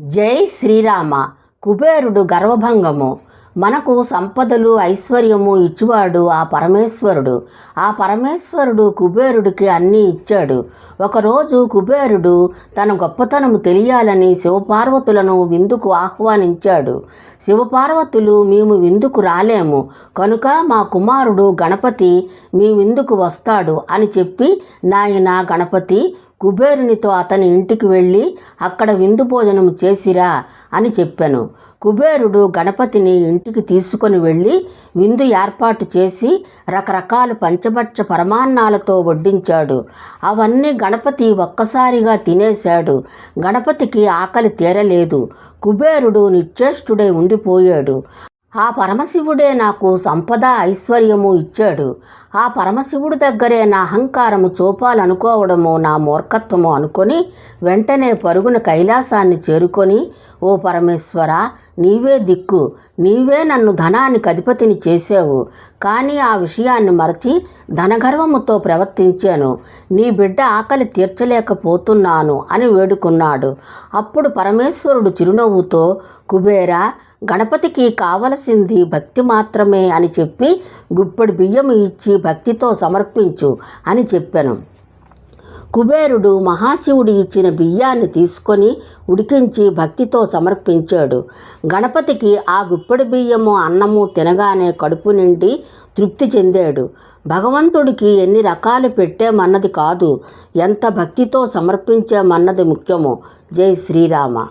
జై శ్రీరామ. కుబేరుడు గర్వభంగము. మనకు సంపదలు ఐశ్వర్యము ఇచ్చువాడు ఆ పరమేశ్వరుడు. ఆ పరమేశ్వరుడు కుబేరుడికి అన్నీ ఇచ్చాడు. ఒకరోజు కుబేరుడు తన గొప్పతనము తెలియాలని శివపార్వతులను విందుకు ఆహ్వానించాడు. శివపార్వతులు మేము విందుకు రాలేము. కనుక మా కుమారుడు గణపతి మీ విందుకు వస్తాడు అని చెప్పి నాయన గణపతి కుబేరునితో అతని ఇంటికి వెళ్ళి అక్కడ విందు భోజనం చేసిరా అని చెప్పాను. కుబేరుడు గణపతిని ఇంటికి తీసుకొని వెళ్ళి విందు ఏర్పాటు చేసి రకరకాల పంచభక్ష పరమాన్నాలతో వడ్డించాడు. అవన్నీ గణపతి ఒక్కసారిగా తినేశాడు. గణపతికి ఆకలి తీరలేదు. కుబేరుడు నిశ్చేష్టుడై ఉండిపోయాడు. ఆ పరమశివుడే నాకు సంపద ఐశ్వర్యము ఇచ్చాడు. ఆ పరమశివుడి దగ్గరే నా అహంకారము చూపాలనుకోవడము నా మూర్ఖత్వము అనుకొని వెంటనే పరుగున కైలాసాన్ని చేరుకొని ఓ పరమేశ్వర నీవే దిక్కు. నీవే నన్ను ధనానికి అధిపతిని చేసావు కానీ ఆ విషయాన్ని మరచి ధనగర్వముతో ప్రవర్తించాను. నీ బిడ్డ ఆకలి తీర్చలేకపోతున్నాను అని వేడుకున్నాడు. అప్పుడు పరమేశ్వరుడు చిరునవ్వుతో కుబేర గణపతికి కావలసింది భక్తి మాత్రమే అని చెప్పి గుప్పెడు బియ్యం ఇచ్చి భక్తితో సమర్పించు అని చెప్పాను. కుబేరుడు మహాశివుడు ఇచ్చిన బియ్యాన్ని తీసుకొని ఉడికించి భక్తితో సమర్పించాడు. గణపతికి ఆ గుప్పెడు బియ్యము అన్నము తినగానే కడుపు నిండి తృప్తి చెందాడు. భగవంతుడికి ఎన్ని రకాలు పెట్టామన్నది కాదు ఎంత భక్తితో సమర్పించామన్నది ముఖ్యము. జై శ్రీరామ.